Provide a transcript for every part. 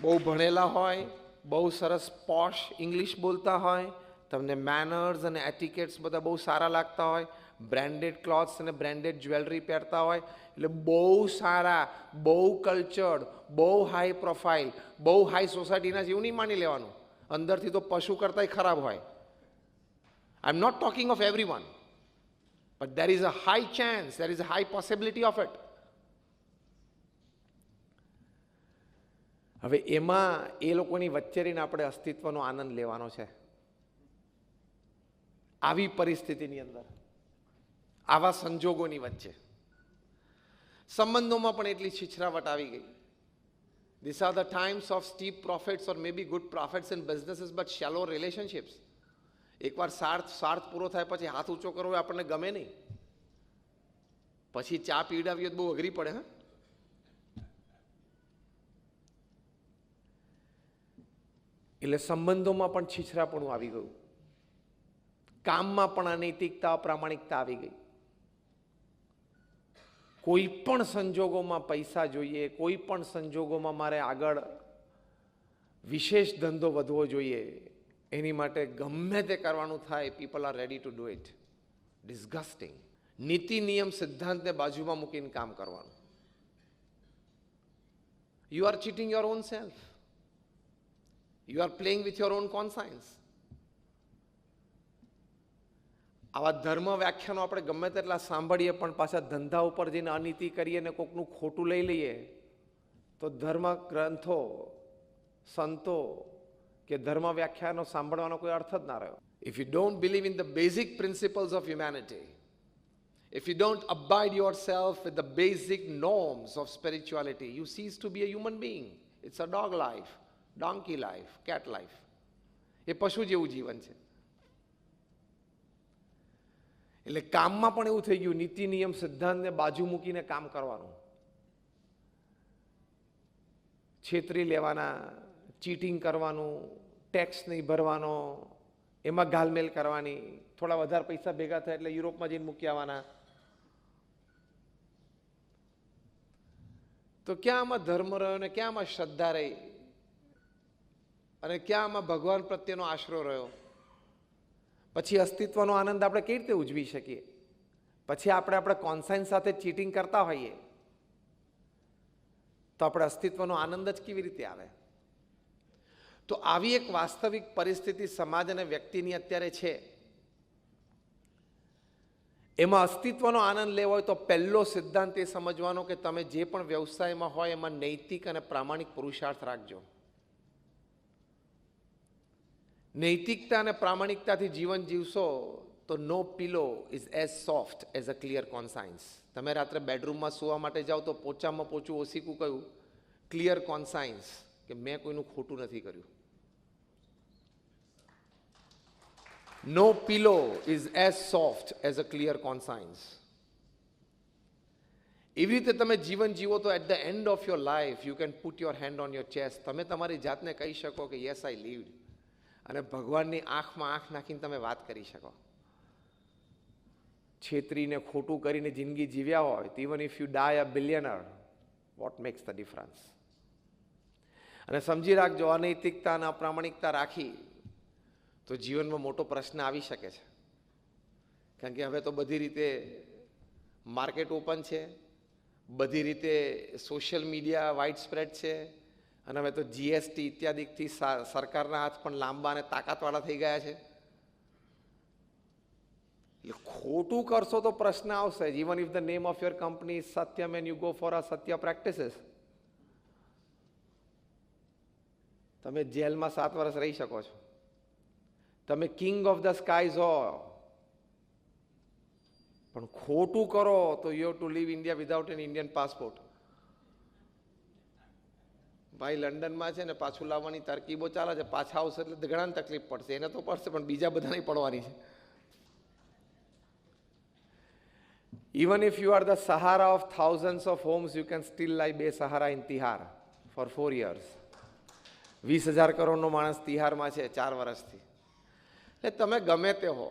બહુ ભણેલા હોય, બહુ સરસ પોશ ઇંગ્લિશ બોલતા હોય, તમને મેનર્સ અને એટિકેટ્સ બધા બહુ સારા લાગતા હોય બ્રાન્ડેડ ક્લોથ્સ અને બ્રાન્ડેડ જ્વેલરી પહેરતા હોય, એટલે બહુ સારા, બહુ કલ્ચર્ડ બહુ હાઈ પ્રોફાઇલ બહુ હાઈ સોસાયટીના જેવું નહીં માની લેવાનું. અંદરથી તો પશુ કરતાંય ખરાબ હોય. I am not talking of everyone but there is a high chance there is a high possibility of it હવે એમાં એ લોકોની વચ્ચે રહીને આપણે અસ્તિત્વનો આનંદ લેવાનો છે. આવી પરિસ્થિતિની અંદર, આવા સંજોગોની વચ્ચે. સંબંધોમાં પણ એટલી છીછરાવટ આવી ગઈ. These are the times of steep profits or maybe good profits in businesses, but shallow relationships. એકવાર સાર્થ સ્વાર્થ પૂરો થાય પછી હાથ ઊંચો કરવો આપણને ગમે નહીં. પછી ચા પીવડાવીએ તો બહુ અઘરી પડે, હા? એટલે સંબંધોમાં પણ છીછરાપણું આવી ગયું. કામમાં પણ અનૈતિકતા, અપ્રામાણિકતા આવી ગઈ. કોઈ પણ સંજોગોમાં પૈસા જોઈએ, કોઈ પણ સંજોગોમાં મારે આગળ વિશેષ ધંધો વધવો જોઈએ, એની માટે ગમે તે કરવાનું થાય people are ready to do it disgusting નીતિ, નિયમ, સિદ્ધાંતને બાજુમાં મૂકીને કામ કરવાનું. You are cheating your own self you are playing with your own conscience આવા ધર્મ વ્યાખ્યાનો આપણે ગમે તેટલા સાંભળીએ પણ પાછા ધંધા ઉપર જઈને અનિતિ કરીએ ને કોકનું ખોટું લઈ લઈએ તો ધર્મ ગ્રંથો સંતો કે ધર્મ વ્યાખ્યાનો સાંભળવાનો કોઈ અર્થ જ ના રહ્યો. If you don't believe in the basic principles of humanity If you don't abide yourself with the basic norms of spirituality, you cease to be a human being. It's a dog life, donkey life cat life એ પશુ જેવું જીવન છે. એટલે કામમાં પણ એવું થઈ ગયું, નીતિ, નિયમ, સિદ્ધાંતને બાજુ મૂકીને કામ કરવાનું. છેતરી લેવાના, ચીટિંગ કરવાનું ટેક્સ નહીં ભરવાનો, એમાં ગાલમેલ કરવાની, થોડા વધારે પૈસા ભેગા થાય એટલે યુરોપમાં જઈને મૂકી આવવાના. તો ક્યાં આમાં ધર્મ રહ્યો ને ક્યાં આમાં શ્રદ્ધા રહી? અને ક્યાં આમાં ભગવાન પ્રત્યેનો આશરો રહ્યો? પછી અસ્તિત્વનો આનંદ આપણે કેવી રીતે ઉજવી શકીએ? પછી આપણે આપણે કોન્સાઇન્સ સાથે ચીટિંગ કરતા હોઈએ? તો આપણે અસ્તિત્વનો આનંદ જ કેવી રીતે આવે? તો આવી એક વાસ્તવિક પરિસ્થિતિ સમાજ અને વ્યક્તિની અત્યારે છે. એમાં અસ્તિત્વનો આનંદ લેવો હોય તો પહેલો સિદ્ધાંત એ સમજવાનો કે તમે જે પણ વ્યવસાયમાં હોય એમાં નૈતિક અને પ્રામાણિક પુરુષાર્થ રાખજો. નૈતિકતા અને પ્રામાણિકતાથી જીવન જીવશો તો no pillow is as soft as a clear conscience તમે રાત્રે બેડરૂમમાં સૂવા માટે જાઓ તો પોચામાં પોચું ઓસીકું કહ્યું ક્લિયર કોન્સાઇન્સ કે મેં કોઈનું ખોટું નથી કર્યું. No pillow is as soft as a clear conscience એવી રીતે તમે જીવન જીવો તો at the end of your life you can put your hand on your chest તમે તમારી જાતને કહી શકો કે યસ આઈ લીવડ અને ભગવાનની આંખમાં આંખ નાખીને તમે વાત કરી શકો. છેતરીને, ખોટું કરીને જિંદગી જીવ્યા હોય even if you die a billionaire what makes the difference અને સમજી રાખજો અનૈતિકતા અને અપ્રામાણિકતા રાખી, તો જીવનમાં મોટો પ્રશ્ન આવી શકે છે. કારણ કે હવે તો બધી રીતે માર્કેટ ઓપન છે, બધી રીતે સોશિયલ મીડિયા વાઇડ સ્પ્રેડ છે અને હવે તો જીએસટી ઇત્યાદિથી સરકારના હાથ પણ લાંબા અને તાકાતવાળા થઈ ગયા છે. એટલે ખોટું કરશો તો પ્રશ્ન આવશે. Even if the name of your company Satyam man you go for a Satya practices તમે જેલમાં સાત વર્ષ રહી શકો છો. તમે કિંગ ઓફ ધ સ્કાઈઝ હો. પણ ખોટું કરો તો you to leave India without an Indian passport ભાઈ લંડનમાં છે ને પાછું લાવવાની તરકીબો ચાલે છે, પાછા આવશે એટલે ઘણા તકલીફ પડશે. એને તો પડશે, પણ બીજા બધાને પડવાની છે. Even if you are the Sahara of thousands of homes you can still lie by Sahara in Tihar for four years વીસ હજાર કરોડનો માણસ તિહારમાં છે ચાર વર્ષથી. એટલે તમે ગમે તે હો,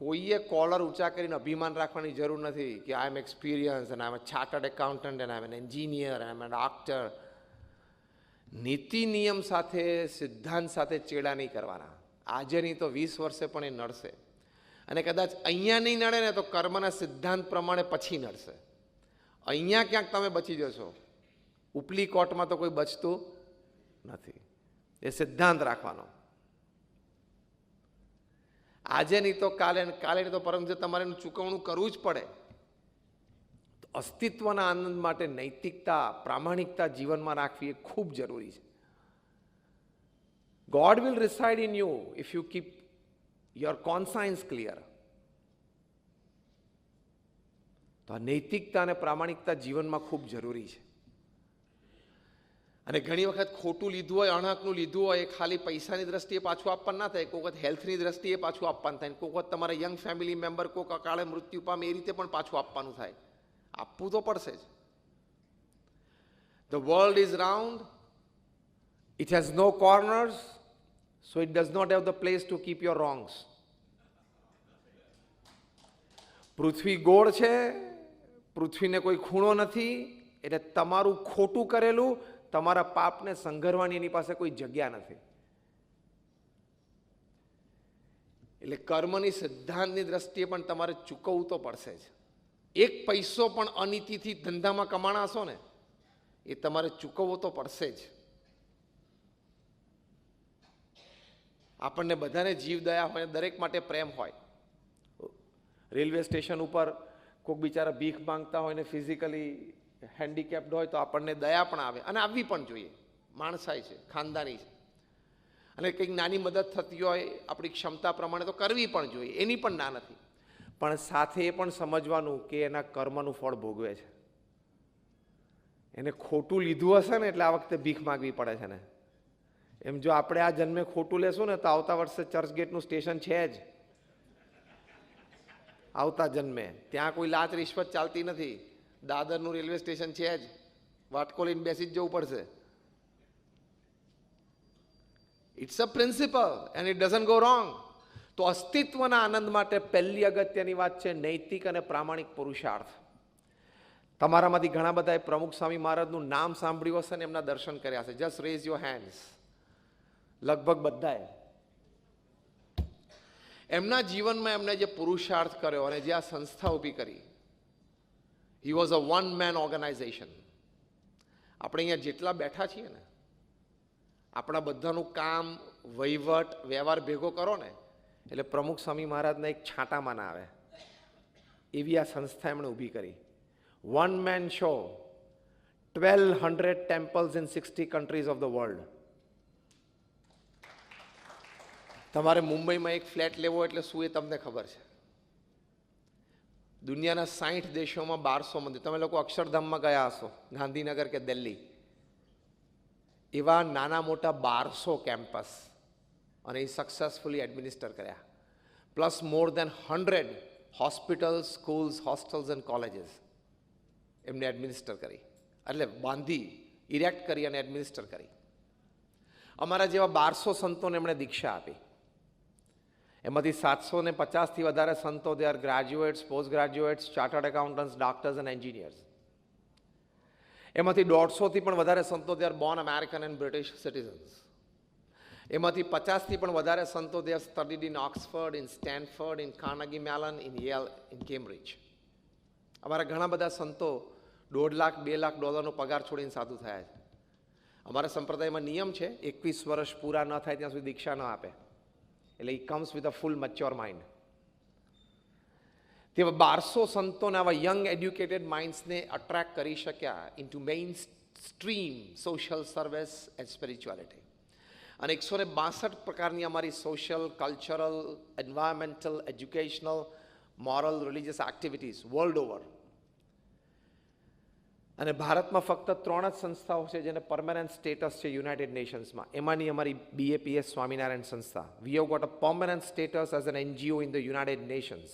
કોઈએ કોલર ઊંચા કરીને અભિમાન રાખવાની જરૂર નથી કે આઈ એમ એક્સપિરિયન્સ અને I am chartered accountant and I am an engineer I am an doctor નીતિ નિયમ સાથે, સિદ્ધાંત સાથે ચેડા નહીં કરવાના. આજે નહીં તો વીસ વર્ષે પણ એ નડશે. અને કદાચ અહીંયા નહીં નડે ને તો કર્મના સિદ્ધાંત પ્રમાણે પછી નડશે. અહીંયા ક્યાંક તમે બચી જશો. ઉપલી કોર્ટમાં તો કોઈ બચતું નથી. એ સિદ્ધાંત રાખવાનો. આજે નહીં તો કાલે કાલે નહીં તો પરમ દિવસે તમારે ચૂકવણું કરવું જ પડે. અસ્તિત્વના આનંદ માટે નૈતિકતા, પ્રામાણિકતા જીવનમાં રાખવી એ ખૂબ જરૂરી છે. God will reside in you if you keep your conscience clear તો આ નૈતિકતા અને પ્રામાણિકતા જીવનમાં ખૂબ જરૂરી છે. અને ઘણી વખત ખોટું લીધું હોય અણહકનું લીધું હોય, એ ખાલી પૈસાની દ્રષ્ટિએ પાછું આપવાનું ના થાય. કોઈ વખત હેલ્થની દ્રષ્ટિએ પાછું આપવાનું થાય. કોઈ વખત તમારા યંગ ફેમિલી મેમ્બર કોઈક અકાળે મૃત્યુ પામે એ રીતે પણ પાછું આપવાનું થાય. આપવું તો પડશે જ the world is round it has no corners so it does not have the place to keep your wrongs પૃથ્વી ગોળ છે. પૃથ્વીને કોઈ ખૂણો નથી. એટલે તમારું ખોટું કરેલું તમારા પાપને સંઘરવાની એની પાસે કોઈ જગ્યા નથી. એટલે કર્મની સિદ્ધાંતની દ્રષ્ટિએ પણ તમારે ચૂકવવું તો પડશે જ. એક પૈસો પણ અનીતિથી ધંધામાં કમાણાશો ને, એ તમારે ચૂકવવો તો પડશે જ. આપણને બધાને જીવ દયા હોય દરેક માટે પ્રેમ હોય. રેલવે સ્ટેશન ઉપર કોઈક બિચારા ભીખ માંગતા હોય ને ફિઝિકલી હેન્ડીકેપ્ડ હોય તો આપણને દયા પણ આવે અને આવવી પણ જોઈએ. માણસાઈ છે, ખાનદાની છે. અને કંઈક નાની મદદ થતી હોય, આપણી ક્ષમતા પ્રમાણે તો કરવી પણ જોઈએ. એની પણ ના નથી. પણ સાથે એ પણ સમજવાનું કે એના કર્મનું ફળ ભોગવે છે. એને ખોટું લીધું હશે ને એટલે આ વખતે ભીખ માગવી પડે છે ને. એમ જો આપણે આ જન્મે ખોટું લેશું ને તો આવતા વર્ષે ચર્ચગેટનું સ્ટેશન છે જ. આવતા જન્મે. ત્યાં કોઈ લાચ રિશ્વત ચાલતી નથી. દાદરનું રેલવે સ્ટેશન છે જ. વાટકો લઈને બેસી જ જવું પડશે. It's a principle and it doesn't go wrong તો અસ્તિત્વના આનંદ માટે પહેલી અગત્યની વાત છે નૈતિક અને પ્રામાણિક પુરુષાર્થ. તમારામાંથી ઘણા બધાએ પ્રમુખ સ્વામી મહારાજનું નામ સાંભળ્યું હશે ને એમના દર્શન કર્યા હશે. જસ્ટ રેઝ યોર હેન્ડ્સ લગભગ બધાએ. એમના જીવનમાં એમને જે પુરુષાર્થ કર્યો અને જે આ સંસ્થા ઊભી કરી he was a one man organisation આપણે અહીંયા જેટલા બેઠા છીએ ને, આપણા બધાનું કામ, વહીવટ, વ્યવહાર ભેગો કરો ને એટલે પ્રમુખ સ્વામી મહારાજના એક છાંટામાં ના આવે. એવી આ સંસ્થા એમણે ઊભી કરી. One man show twelve hundred temples in sixty countries of the world તમારે મુંબઈમાં એક ફ્લેટ લેવો એટલે શું એ તમને ખબર છે? દુનિયાના સાઠ દેશોમાં બારસો મંદિર. તમે લોકો અક્ષરધામમાં ગયા હશો. ગાંધીનગર કે દિલ્હી. એવા નાના મોટા બારસો કેમ્પસ અને એ સક્સેસફુલી એડમિનિસ્ટર કર્યા. Plus more than hundred hospitals schools hostels and colleges એમને એડમિનિસ્ટર કરી. એટલે બાંધી ઇરેક્ટ કરી અને એડમિનિસ્ટર કરી. અમારા જેવા બારસો સંતોને એમણે દીક્ષા આપી. એમાંથી સાતસો ને પચાસથી વધારે સંતો they are graduates post graduates chartered accountants doctors and engineers એમાંથી દોઢસોથી પણ વધારે સંતો they are born American and British citizens એમાંથી પચાસથી પણ વધારે સંતો they've studied in Oxford in Stanford in Carnegie Mellon in Yale in Cambridge અમારા ઘણા બધા સંતો દોઢ લાખ, બે લાખ ડોલરનો પગાર છોડીને સાધુ થયા છે. અમારા સંપ્રદાયમાં નિયમ છે, એકવીસ વર્ષ પૂરા ન થાય ત્યાં સુધી દીક્ષા ન આપે. એટલે he comes with a full mature mind તેવા બારસો સંતોને આવા યંગ એડ્યુકેટેડ માઇન્ડ્સને અટ્રેક્ટ કરી શક્યા into mainstream social service and spirituality અને એકસો ને બાસઠ પ્રકારની અમારી social cultural environmental educational moral religious activities world over અને ભારતમાં ફક્ત ત્રણ જ સંસ્થાઓ છે જેને પરમેનન્ટ સ્ટેટસ છે યુનાઇટેડ નેશન્સમાં એમાંની અમારી બીએપીએસ સ્વામિનારાયણ સંસ્થા. We have got a permanent status as an NGO in the United Nations